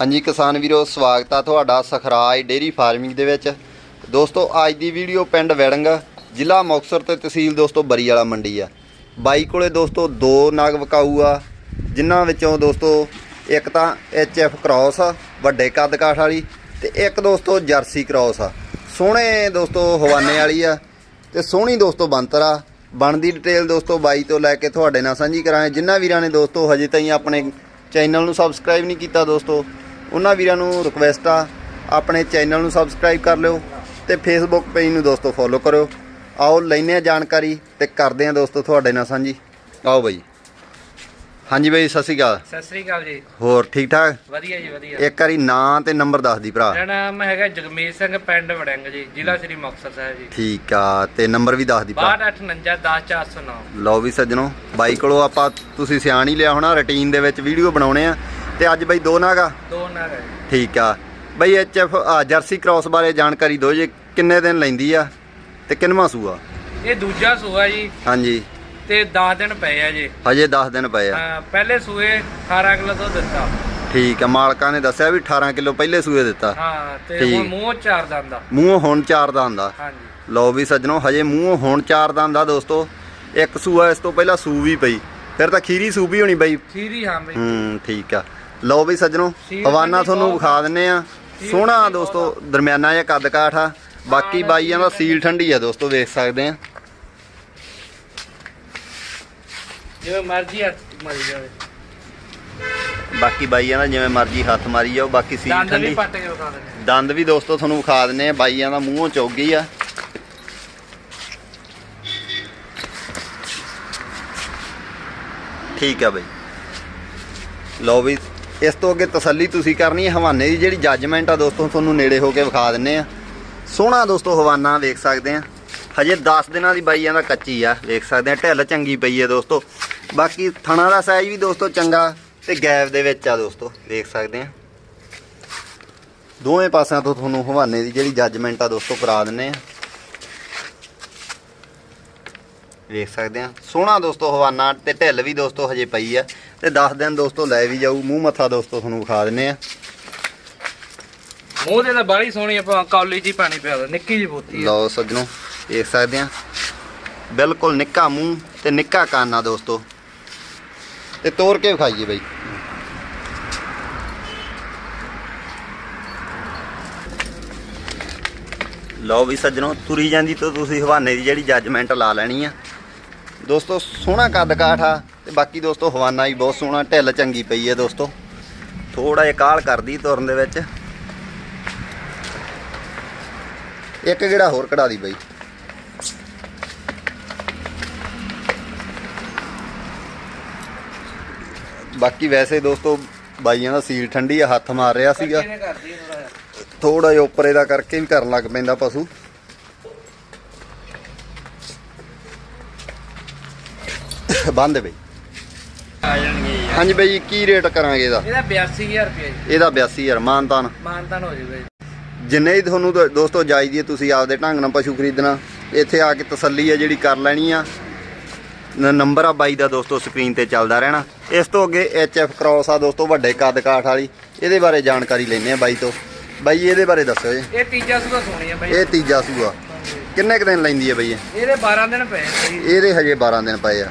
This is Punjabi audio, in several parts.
ਹਾਂਜੀ ਕਿਸਾਨ ਵੀਰੋ, ਸਵਾਗਤ ਆ ਤੁਹਾਡਾ ਸਖਰਾਜ ਡੇਰੀ ਫਾਰਮਿੰਗ ਦੇ ਵਿੱਚ। ਦੋਸਤੋ, ਅੱਜ ਦੀ ਵੀਡੀਓ ਪਿੰਡ ਵੈੜੰਗ, ਜ਼ਿਲ੍ਹਾ ਮੁਕਤਸਰ ਤੇ ਤਹਿਸੀਲ ਦੋਸਤੋ ਬਰੀ ਵਾਲਾ ਮੰਡੀ ਆ। ਬਾਈ ਕੋਲੇ ਦੋਸਤੋ ਦੋ ਨਾਗ ਵਕਾਊ ਆ, ਜਿਨ੍ਹਾਂ ਵਿੱਚੋਂ ਦੋਸਤੋ ਇੱਕ ਤਾਂ ਐਫ ਕ੍ਰਾਸ ਆ, ਵੱਡੇ ਕੱਦ ਕਾਠ ਵਾਲੀ, ਤੇ ਇੱਕ ਦੋਸਤੋ ਜਰਸੀ ਕ੍ਰਾਸ ਆ। ਸੋਹਣੇ ਦੋਸਤੋ ਹਵਾਨੇ ਵਾਲੀ ਆ, ਤੇ ਸੋਹਣੀ ਦੋਸਤੋ ਬੰਤਰ ਆ। ਬਣਦੀ ਡਿਟੇਲ ਦੋਸਤੋ ਬਾਈ ਤੋਂ ਲੈ ਕੇ ਤੁਹਾਡੇ ਨਾਲ ਸਾਂਝੀ ਕਰਾਂਗੇ। ਜਿਨ੍ਹਾਂ ਵੀਰਾਂ ਨੇ ਦੋਸਤੋ ਹਜੇ ਤਾਈਂ ਆਪਣੇ ਚੈਨਲ ਨੂੰ ਸਬਸਕ੍ਰਾਈਬ ਨਹੀਂ ਕੀਤਾ ਦੋਸਤੋ ਉਹਨਾਂ ਵੀਰਾਂ ਨੂੰ ਰਿਕਵੈਸਟ ਆ ਆਪਣੇ ਚੈਨਲ ਨੂੰ ਸਬਸਕ੍ਰਾਈਬ ਕਰ ਲਿਓ ਤੇ ਫੇਸਬੁੱਕ ਪੇਜ ਨੂੰ ਦੋਸਤੋ ਫੋਲੋ ਕਰਿਓ। ਆਓ ਲੈਨੇ ਆ ਜਾਣਕਾਰੀ ਤੇ ਕਰਦੇ ਆ ਦੋਸਤੋ ਤੁਹਾਡੇ ਨਾਲ ਸਾਂਝੀ। ਆਓ ਬਾਈ। ਹਾਂਜੀ ਬਾਈ ਸਤਿ ਸ਼੍ਰੀ ਅਕਾਲ। ਸਤਿ ਸ੍ਰੀ ਅਕਾਲ ਜੀ। ਹੋਰ ਠੀਕ ਠਾਕ? ਵਧੀਆ ਜੀ ਵਧੀਆ। ਇੱਕ ਵਾਰੀ ਨਾਂ ਤੇ ਨੰਬਰ ਦੱਸ ਦੀ ਭਰਾ। ਮੇਰਾ ਨਾਮ ਹੈਗਾ ਜਗਮੀਤ ਸਿੰਘ ਪਿੰਡ ਵੜਿੰਗ ਜੀ ਜ਼ਿਲ੍ਹਾ ਸ੍ਰੀ ਮੁਕਤਸਰ ਸਾਹਿਬ ਜੀ। ਠੀਕ ਆ ਤੇ ਨੰਬਰ ਵੀ ਦੱਸ ਦੀ ਭਰਾ। 6259 ਲਓ ਵੀ ਸੱਜਣੋ ਬਾਈ ਕੋਲੋਂ ਆਪਾਂ ਤੁਸੀਂ ਸਿਆਣ ਹੀ ਲਿਆ ਹੋਣਾ ਰੁਟੀਨ ਦੇ ਵਿੱਚ ਵੀਡੀਓ ਬਣਾਉਣੇ ਆ। ਤੇ ਅੱਜ ਬਾਈ ਦੋ ਨਾਗਾ? ਦੋ ਨਗ ਹੈ ਠੀਕ ਆ। ਬਈ ਐਚਐਫ ਜਰਸੀ ਕ੍ਰਾਸ ਬਾਰੇ ਜਾਣਕਾਰੀ ਦਿਓ ਜੇ ਕਿੰਨੇ ਦਿਨ ਲੈਂਦੀ ਆ ਤੇ ਕਿੰਨਵਾਂ ਸੂਆ? ਇਹ ਦੂਜਾ ਸੂਆ ਜੀ। ਹਾਂਜੀ। ਤੇ 10 ਦਿਨ ਪਏ ਆ ਜੀ। ਹਜੇ 10 ਦਿਨ ਪਏ ਆ। ਹਾਂ, ਪਹਿਲੇ ਸੂਏ 18 ਕਿਲੋ ਦੁੱਧ ਦਿੱਤਾ। ਠੀਕ ਆ ਮਾਲਕਾਂ ਨੇ ਦੱਸਿਆ ਵੀ 18 ਕਿਲੋ ਪਹਿਲੇ ਸੂਏ ਦਿੱਤਾ। ਹਾਂ ਤੇ। ਹੁਣ ਮੂੰਹ ਚਾਰ ਦੰਦਾ ਮੂੰਹੋਂ ਹੁਣ ਚਾਰ ਦਾ ਹੁੰਦਾ ਹਾਂਜੀ। ਲਓ ਵੀ ਸੱਜਣੋ ਹਜੇ ਮੂੰਹੋਂ ਹੁਣ ਚਾਰ ਦਾ ਹੁੰਦਾ ਦੋਸਤੋ। ਇੱਕ ਸੂਆ ਇਸ ਤੋਂ ਪਹਿਲਾਂ ਸੂ ਵੀ ਪਈ। ਫਿਰ ਤਾਂ ਖੀਰੀ ਸੂ ਵੀ ਹੋਣੀ ਬਾਈ। ਖੀਰੀ ਹਾਂ ਬਈ। ਹੂੰ ਠੀਕ ਆ। ਲਓ ਵੀ ਸੱਜਣੋ ਹਵਾਨਾ ਤੁਹਾਨੂੰ ਵਿਖਾ ਦਿੰਨੇ ਆ। ਸੋਹਣਾ ਦੋਸਤੋ ਦਰਮਿਆਨਾ ਜਿਹਾ ਕੱਦ ਕਾਠ ਆ। ਬਾਕੀ ਬਾਈਆਂ ਦਾ ਸੀਲ ਠੰਡੀ ਆ ਦੋਸਤੋ ਵੇਖ ਸਕਦੇ ਆ। ਜਿਵੇਂ ਮਰਜ਼ੀ ਹੱਥ ਮਾਰੀ ਜਾਵੇ। ਬਾਕੀ ਬਾਈਆਂ ਦਾ ਜਿਵੇਂ ਮਰਜ਼ੀ ਹੱਥ ਮਾਰੀ ਜਾਓ ਬਾਕੀ ਸੀਲ ਦੰਦ ਵੀ ਠੰਡੀ। ਪੱਟ ਕੇ ਵਿਖਾ ਦਿੰਦੇ ਦੰਦ ਵੀ ਦੋਸਤੋ ਤੁਹਾਨੂੰ ਵਿਖਾ ਦਿੰਨੇ ਆ ਬਾਈਆਂ ਦਾ ਮੂੰਹੋਂ ਚੁੱਗ ਗਈ ਆ। ਠੀਕ ਆ ਬਈ। ਲਓ ਵੀ ਇਸ ਤੋਂ ਅੱਗੇ ਤਸੱਲੀ ਤੁਸੀਂ ਕਰਨੀ ਹੈ, ਹਵਾਨੇ ਦੀ ਜਿਹੜੀ ਜੱਜਮੈਂਟ ਆ ਦੋਸਤੋ, ਤੁਹਾਨੂੰ ਨੇੜੇ ਹੋ ਕੇ ਵਿਖਾ ਦਿੰਨੇ ਆ। ਸੋਹਣਾ ਦੋਸਤੋ, ਹਵਾਨਾ ਵੇਖ ਸਕਦੇ ਆ। ਹਜੇ 10 ਦਿਨਾਂ ਦੀ ਬਾਈਆਂ ਦਾ ਕੱਚੀ ਆ, ਵੇਖ ਸਕਦੇ ਆ। ਢਿੱਲ ਚੰਗੀ ਪਈ ਹੈ ਦੋਸਤੋ। ਬਾਕੀ ਥਣਾ ਦਾ ਸਾਈਜ਼ ਵੀ ਦੋਸਤੋ ਚੰਗਾ ਤੇ ਗੈਪ ਦੇ ਵਿੱਚ ਆ ਦੋਸਤੋ, ਵੇਖ ਸਕਦੇ ਆ। ਦੋਵੇਂ ਪਾਸਿਆਂ ਤੋਂ ਤੁਹਾਨੂੰ ਹਵਾਨੇ ਦੀ ਜਿਹੜੀ ਜੱਜਮੈਂਟ ਆ ਦੋਸਤੋ, ਕਰਾ ਦਿੰਨੇ ਆ। ਵੇਖ ਸਕਦੇ ਆ। ਸੋਹਣਾ ਦੋਸਤੋ, ਹਵਾਨਾ ਤੇ ਢਿੱਲ ਵੀ ਦੋਸਤੋ ਹਜੇ ਪਈ ਆ। ਤੇ 10 ਦਿਨ ਦੋਸਤੋ ਲੈ ਵੀ ਜਾਊ ਮੂੰਹ ਮੱਥਾ ਦੋਸਤੋ ਤੁਹਾਨੂੰ ਵਿਖਾ ਦਿੰਨੇ ਆ। ਮੂੰਹ ਦੇ ਤਾਂ ਬਾੜੀ ਸੋਹਣੀ ਆਪਾਂ ਕੌਲੀ ਜੀ ਪਾਣੀ ਪਿਆ ਦੋ ਨਿੱਕੀ ਜੀ ਬੋਤੀ ਲਓ ਸੱਜਣੋ ਵੇਖ ਸਕਦੇ ਆ। ਬਿਲਕੁਲ ਨਿੱਕਾ ਮੂੰਹ ਤੇ ਨਿੱਕਾ ਕੰਨ ਆ ਦੋਸਤੋ। ਤੇ ਤੋੜ ਕੇ ਵਿਖਾਈਏ ਬਈ। ਲਓ ਵੀ ਸੱਜਣੋ ਤੁਰੀ ਜਾਂਦੀ ਤਾਂ ਤੁਸੀਂ ਹਵਾਨੇ ਦੀ ਜਿਹੜੀ ਜੱਜਮੈਂਟ ਲਾ ਲੈਣੀ ਆ। ਦੋਸਤੋ ਸੋਹਣਾ ਕੱਦ ਕਾਠ ਆ। ਤੇ ਬਾਕੀ ਦੋਸਤੋ ਹਵਾਨਾ ਵੀ ਬਹੁਤ ਸੋਹਣਾ ਢਿੱਲ ਚੰਗੀ ਪਈ ਹੈ ਦੋਸਤੋ। ਥੋੜਾ ਜਿਹਾ ਕਾਲ ਕਰਦੀ ਤੁਰਨ ਦੇ ਵਿੱਚ। ਇੱਕ ਜਿਹੜਾ ਹੋਰ ਕਢਾ ਦੀ ਬਈ। ਬਾਕੀ ਵੈਸੇ ਦੋਸਤੋ ਬਾਈਆਂ ਦਾ ਸੀਲ ਠੰਡੀ ਆ ਹੱਥ ਮਾਰ ਰਿਹਾ ਸੀਗਾ। ਥੋੜਾ ਜਿਹਾ। ਉੱਪਰ ਇਹਦਾ ਕਰਕੇ ਵੀ ਕਰਨ ਲੱਗ ਪੈਂਦਾ ਪਸ਼ੂ। ਬੰਦ ਬਈ। ਆ ਜਾਣਗੇ ਯਾਰ ਹਾਂਜੀ ਬਈ ਕੀ ਰੇਟ ਕਰਾਂਗੇ ਇਹਦਾ? ਇਹਦਾ 82000 ਰੁਪਏ ਜੀ। ਇਹਦਾ 82000 ਮਾਨਤਾਨ। ਮਾਨਤਾਨ ਹੋ ਜਾਊਗਾ ਜੀ। ਜਿੰਨੇ ਹੀ ਤੁਹਾਨੂੰ ਦੋ- ਦੋਸਤੋ ਜਾਇਦੀ ਹੈ ਤੁਸੀਂ ਆਪਦੇ ਢੰਗ ਨਾਲ ਪਸ਼ੂ ਖਰੀਦਣਾ। ਇੱਥੇ ਆ ਕੇ ਤਸੱਲੀ ਹੈ ਜਿਹੜੀ ਕਰ ਲੈਣੀ ਆ। ਨ- ਨੰਬਰ ਆ ਬਾਈ ਦਾ ਦੋਸਤੋ ਸਕਰੀਨ ਤੇ ਚੱਲਦਾ ਰਹਿਣਾ। ਇਸ ਤੋਂ ਅੱਗੇ ਐਫ ਕ੍ਰਾਸ ਆ ਦੋਸਤੋ ਵੱਡੇ ਕੱਦ ਕਾਠ ਵਾਲੀ। ਇਹਦੇ ਬਾਰੇ ਜਾਣਕਾਰੀ ਲੈਣੇ ਆ ਬਾਈ ਤੋਂ। ਬਾਈ ਇਹਦੇ ਬਾਰੇ ਦੱਸੋ ਜੀ। ਇਹ ਤੀਜਾ ਸੂਆ ਸੋਹਣੀ ਆ ਬਾਈ। ਇਹ ਤੀਜਾ ਸੂਆ। ਕਿੰਨੇ ਕੁ ਦਿਨ ਲੈਂਦੀ ਹੈ ਬਈ ਇਹ? ਇਹਦੇ 12 ਦਿਨ ਪਏ ਆ ਜੀ। ਇਹਦੇ ਹਜੇ 12 ਦਿਨ ਪਏ ਆ।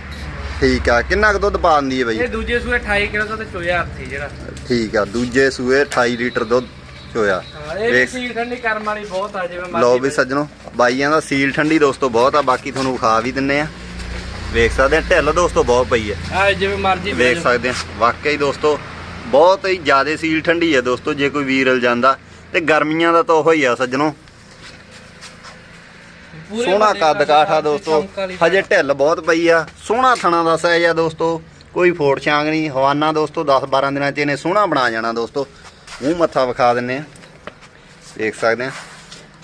ਠੀਕ ਆ ਕਿੰਨਾ ਕੁ ਦੁੱਧ ਪਾ ਦਿੰਦੀ ਹੈ ਬਈ? ਇਹ ਦੂਜੇ ਸੂਏ 28 ਕਿਲੋ ਦਾ ਚੋਇਆ ਹੱਥੀ ਜਿਹੜਾ। ਠੀਕ ਆ ਦੂਜੇ ਸੂਏ 28 ਲੀਟਰ ਦੁੱਧ ਚੋਇਆ। ਹਾਂ ਇਹ ਵੀ ਵੇਖ ਸੀਲ ਠੰਡੀ ਕਰਮ ਵਾਲੀ ਬਹੁਤ ਆ ਜਿਵੇਂ ਮਰਜ਼ੀ ਲਓ ਵੀ। ਸੱਜਣੋ ਬਾਈਆਂ ਦਾ ਸੀਲ ਠੰਡੀ ਦੋਸਤੋ ਬਹੁਤ ਆ ਬਾਕੀ ਤੁਹਾਨੂੰ ਵਿਖਾ ਵੀ ਦਿੰਨੇ ਆ। ਵੇਖ ਸਕਦੇ ਆ ਢਿੱਲ ਦੋਸਤੋ ਬਹੁਤ ਪਈ ਹੈ ਆ ਜਿਵੇਂ ਮਰਜ਼ੀ ਵੇਖ। ਸਕਦੇ ਆ ਵਾਕਈ ਦੋਸਤੋ ਬਹੁਤ ਹੀ ਜ਼ਿਆਦਾ ਸੀਲ ਠੰਡੀ ਹੈ ਦੋਸਤੋ ਜੇ ਕੋਈ ਵੀਰਲ ਜਾਂਦਾ ਤੇ ਗਰਮੀਆਂ ਦਾ ਤਾਂ ਉਹ ਹੀ ਆ ਸੱਜਣੋ ਸੋਹਣਾ ਕੱਦ ਕਾਠਾ ਦੋਸਤੋ ਹਜੇ ਢਿੱਲ ਬਹੁਤ ਪਈ ਆ। ਸੋਹਣਾ ਥਣਾ ਦਾ ਸਾਈਜ਼ ਆ ਦੋਸਤੋ ਕੋਈ ਫੋੜ ਛਾਂਗ ਨਹੀਂ। ਹਵਾਨਾ ਦੋਸਤੋ 10 12 ਦਿਨਾਂ ਚ ਇਹਨੇ ਸੋਹਣਾ ਬਣਾ ਜਾਣਾ ਦੋਸਤੋ। ਮੂੰਹ ਮੱਥਾ ਵਿਖਾ ਦਿੰਨੇ ਆ। ਦੇਖ ਸਕਦੇ ਆ।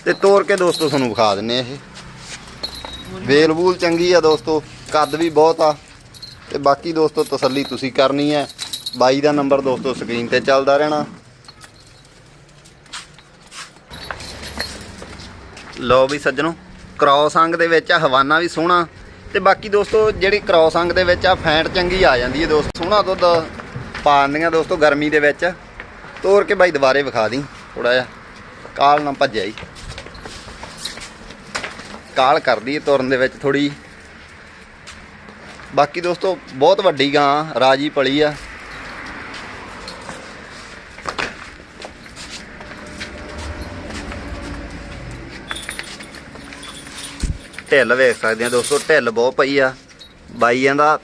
ਤੇ ਤੋੜ ਕੇ ਦੋਸਤੋ ਤੁਹਾਨੂੰ ਵਿਖਾ ਦਿੰਨੇ ਆ ਇਹ। ਵੇਲ ਵੂਲ ਚੰਗੀ ਆ ਦੋਸਤੋ ਕੱਦ ਵੀ ਬਹੁਤ ਆ। ਤੇ ਬਾਕੀ ਦੋਸਤੋ ਤਸੱਲੀ ਤੁਸੀਂ ਕਰਨੀ ਹੈ ਬਾਈ ਦਾ ਨੰਬਰ ਦੋਸਤੋ ਸਕਰੀਨ ਤੇ ਚੱਲਦਾ ਰਹਿਣਾ। ਲਓ ਵੀ ਸੱਜਣੋ। ਕ੍ਰਾਸ ਅੰਗ ਦੇ ਵਿੱਚ ਆ, ਹਵਾਨਾ ਵੀ ਸੋਹਣਾ। ਤੇ ਬਾਕੀ ਦੋਸਤੋ, ਜਿਹੜੀ ਕ੍ਰਾਸ ਅੰਗ ਦੇ ਵਿੱਚ ਆ, ਫੈਂਟ ਚੰਗੀ ਆ ਜਾਂਦੀ ਹੈ ਦੋਸਤੋ। ਸੋਹਣਾ ਦੁੱਧ ਪਾ ਦਿੰਦੀਆਂ ਦੋਸਤੋ ਗਰਮੀ ਦੇ ਵਿੱਚ। ਤੋਰ ਕੇ ਬਾਈ ਦੁਬਾਰੇ ਵਿਖਾ ਦੀ ਥੋੜਾ ਜਿਹਾ। ਕਾਲ ਨਾ ਭੱਜਿਆ ਹੀ। ਕਾਲ ਕਰਦੀ ਹੈ ਤੁਰਨ ਦੇ ਵਿੱਚ ਥੋੜੀ ਬਾਕੀ ਦੋਸਤੋ, ਬਹੁਤ ਵੱਡੀ ਗਾਂ, ਰਾਜੀ ਪਲੀ ਆ। ਢਿੱਲ ਵੇਖ ਸਕਦੇ ਆ ਦੋਸਤੋ ਢਿੱਲ ਬਹੁਤ ਪਈ ਆ। ਬਾਈਆਂ ਦਾ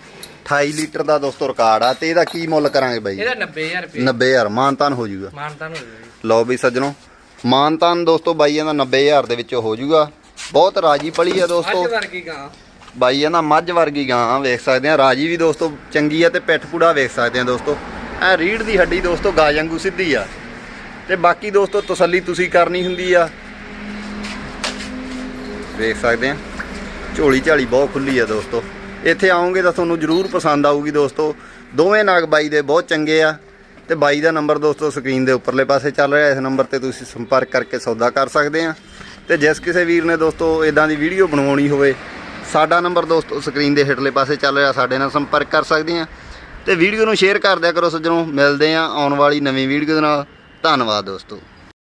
28 ਲੀਟਰ ਦਾ ਦੋਸਤੋ ਰਿਕਾਰਡ ਆ ਤੇ ਇਹਦਾ ਕੀ ਮੁੱਲ ਕਰਾਂਗੇ ਬਾਈ? ਇਹਦਾ 90000 ਰੁਪਏ। 90000 ਮਾਨਤਾਨ ਹੋ ਜਾਊਗਾ ਮਾਨਤਾਨ ਹੋ ਜਾਊਗਾ ਲਓ ਵੀ ਸੱਜਣੋ ਮਾਨਤਾਨ ਦੋਸਤੋ ਬਾਈਆਂ ਦਾ 90000 ਦੇ ਵਿੱਚ ਹੋ ਜਾਊਗਾ ਬਹੁਤ ਰਾਜੀ ਪਲੀ ਆ ਦੋਸਤੋ। ਅੱਜ ਵਰਗੀ ਗਾਂ। ਬਾਈਆਂ ਦਾ ਮੱਝ ਵਰਗੀ ਗਾਂ ਵੇਖ ਸਕਦੇ ਆ। ਰਾਜੀ ਵੀ ਦੋਸਤੋ ਚੰਗੀ ਆ ਤੇ ਪਿੱਠ ਪੂੜਾ ਵੇਖ ਸਕਦੇ ਆ ਦੋਸਤੋ। ਐ ਰੀੜ ਦੀ ਹੱਡੀ ਦੋਸਤੋ ਗਾਂ ਵਾਂਗੂ ਸਿੱਧੀ ਆ। ਤੇ ਬਾਕੀ ਦੋਸਤੋ ਤਸੱਲੀ ਤੁਸੀਂ ਕਰਨੀ ਹੁੰਦੀ ਆ। ਵੇਖ ਸਕਦੇ ਆ। ਝੋਲੀ ਝਾਲੀ ਬਹੁਤ ਖੁੱਲੀ ਆ ਦੋਸਤੋ। ਇੱਥੇ ਆਓਗੇ ਤਾਂ ਤੁਹਾਨੂੰ ਜ਼ਰੂਰ ਪਸੰਦ ਆਊਗੀ ਦੋਸਤੋ। ਦੋਵੇਂ ਨਾਗ ਬਾਈ ਦੇ ਬਹੁਤ ਚੰਗੇ ਆ ਤੇ ਬਾਈ ਦਾ ਨੰਬਰ ਦੋਸਤੋ ਸਕਰੀਨ ਦੇ ਉੱਪਰਲੇ ਪਾਸੇ ਚੱਲ ਰਿਹਾ, ਇਸ ਨੰਬਰ ਤੇ ਤੁਸੀਂ ਸੰਪਰਕ ਕਰਕੇ ਸੌਦਾ ਕਰ ਸਕਦੇ ਆ। ਤੇ ਜਿਸ ਕਿਸੇ ਵੀਰ ਨੇ ਦੋਸਤੋ ਇਦਾਂ ਦੀ ਵੀਡੀਓ ਬਣਵਾਉਣੀ ਹੋਵੇ, ਸਾਡਾ ਨੰਬਰ ਦੋਸਤੋ ਸਕਰੀਨ ਦੇ ਹੇਠਲੇ ਪਾਸੇ ਚੱਲ ਰਿਹਾ, ਸਾਡੇ ਨਾਲ ਸੰਪਰਕ ਕਰ ਸਕਦੇ ਆ। ਤੇ ਵੀਡੀਓ ਨੂੰ ਸ਼ੇਅਰ ਕਰ ਦਿਆ ਕਰੋ ਸੱਜਣੋ, ਮਿਲਦੇ ਆ ਆਉਣ ਵਾਲੀ ਨਵੀਂ ਵੀਡੀਓ ਦੇ ਨਾਲ। ਧੰਨਵਾਦ ਦੋਸਤੋ।